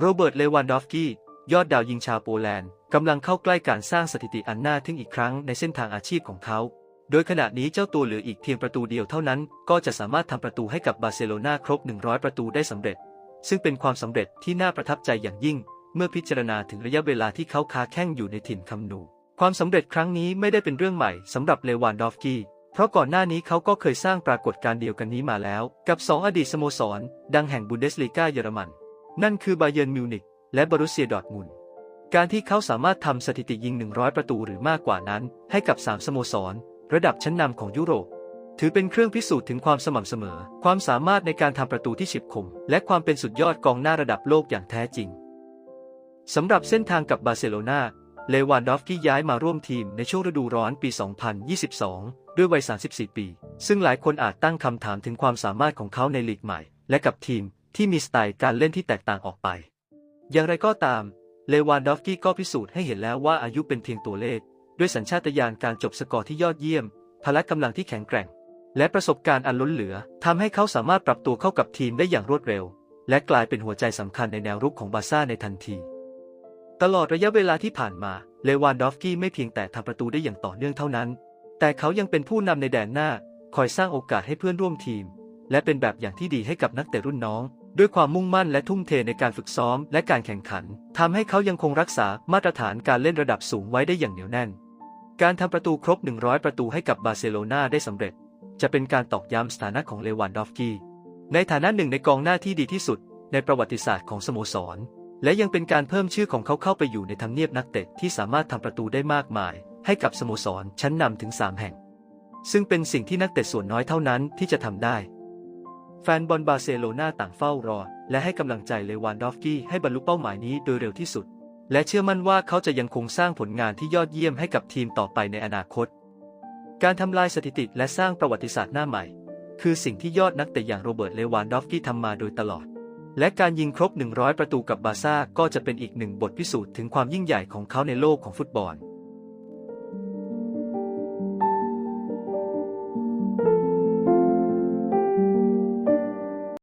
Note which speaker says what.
Speaker 1: โรเบิร์ต เลวันดอฟกี้ ยอดดาวยิงชาวโปแลนด์กำลังเข้าใกล้การสร้างสถิติอันน่าทึ่งอีกครั้งในเส้นทางอาชีพของเขา โดยขณะนี้เจ้าตัวเหลืออีกเพียงประตูเดียวเท่านั้น ก็จะสามารถทำประตูให้กับบาร์เซโลนาครบ 100 ประตูได้สำเร็จ ซึ่งเป็นความสำเร็จที่น่าประทับใจอย่างยิ่ง เมื่อพิจารณาถึงระยะเวลาที่เขาค้าแข้งอยู่ในถิ่นคำนู ความสำเร็จครั้งนี้ไม่ได้เป็นเรื่องใหม่สำหรับเลวานดอฟกี้เพราะก่อนหน้านี้เขาก็เคยสร้างปรากฏการณ์เดียวกันนี้มาแล้ว กับ 2 อดีตสโมสร ดังแห่งบุนเดสลีกาเยอรมัน นั่นคือบาเยิร์นมิวนิกและบรุสเซียดอร์ทมุนการที่เขาสามารถทำสถิติยิง 100 ประตูหรือมากกว่านั้น ให้กับ 3 สโมสร ระดับชั้นนำของยุโรป ถือเป็นเครื่องพิสูจน์ถึงความสม่ำเสมอ ความสามารถในการทำประตูที่ฉิบคม และความเป็นสุดยอดกองหน้าระดับโลกอย่างแท้จริงสำหรับเส้นทางกับบาร์เซโลนาเลวานดอฟกี้ย้ายมาร่วมทีมในช่วงฤดูร้อนปี 2022 ด้วยวัย 34 ปี ซึ่งหลายคนอาจตั้งคำถามถึงความสามารถของเขาในลีกใหม่ และกับทีม ที่มีสไตล์การเล่นที่แตกต่างออกไป อย่างไรก็ตาม เลวานดอฟกี้ก็พิสูจน์ให้เห็นแล้วว่าอายุเป็นเพียงตัวเลข ด้วยสัญชาตญาณการจบสกอร์ที่ยอดเยี่ยม พละกำลังที่แข็งแกร่ง และประสบการณ์อันล้นเหลือทำให้เขาสามารถปรับตัวเข้ากับทีมได้อย่างรวดเร็ว และกลายเป็นหัวใจสำคัญในแนวรุกของบาร์ซ่าในทันที ตลอดระยะเวลาที่ผ่านมา เลวานดอฟกี้ไม่เพียงแต่ทำประตูได้อย่างต่อเนื่องเท่านั้น แต่เขายังเป็นผู้นำในแดนหน้า คอยสร้างโอกาสให้เพื่อนร่วมทีม และเป็นแบบอย่างที่ดีให้กับนักเตะรุ่นน้อง ด้วยความมุ่งมั่นและทุ่มเทในการฝึกซ้อมและการแข่งขันทำให้เขายังคงรักษามาตรฐานการเล่นระดับสูงไว้ได้อย่างเหนียวแน่น การทำประตูครบ 100 ประตูให้กับบาร์เซโลนาได้สำเร็จ จะเป็นการตอกย้ำสถานะของเลวานดอฟกี้ในฐานะหนึ่งในกองหน้าที่ดีที่สุด ในประวัติศาสตร์ของสโมสร และยังเป็นการเพิ่มชื่อของเขาเข้าไปอยู่ในทำเนียบนักเตะที่สามารถทำประตูได้มากมาย ให้กับสโมสรชั้นนำถึง 3 แห่ง ซึ่งเป็นสิ่งที่นักเตะส่วนน้อยเท่านั้นที่จะทำได้ แฟนบอลบาร์เซโลนาต่างเฝ้ารอ และให้กำลังใจเลวานดอฟกี้ให้บรรลุเป้าหมายนี้โดยเร็วที่สุด และเชื่อมั่นว่าเขาจะยังคงสร้างผลงานที่ยอดเยี่ยมให้กับทีมต่อไปในอนาคต การทำลายสถิติและสร้างประวัติศาสตร์หน้าใหม่ คือสิ่งที่ยอดนักเตะอย่างโรเบิร์ตเลวานดอฟกี้ทำมาโดยตลอด และการยิงครบ 100 ประตูกับบาร์ซ่าก็จะเป็นอีกหนึ่งบทพิสูจน์ถึงความยิ่งใหญ่ของเขาในโลกของฟุตบอล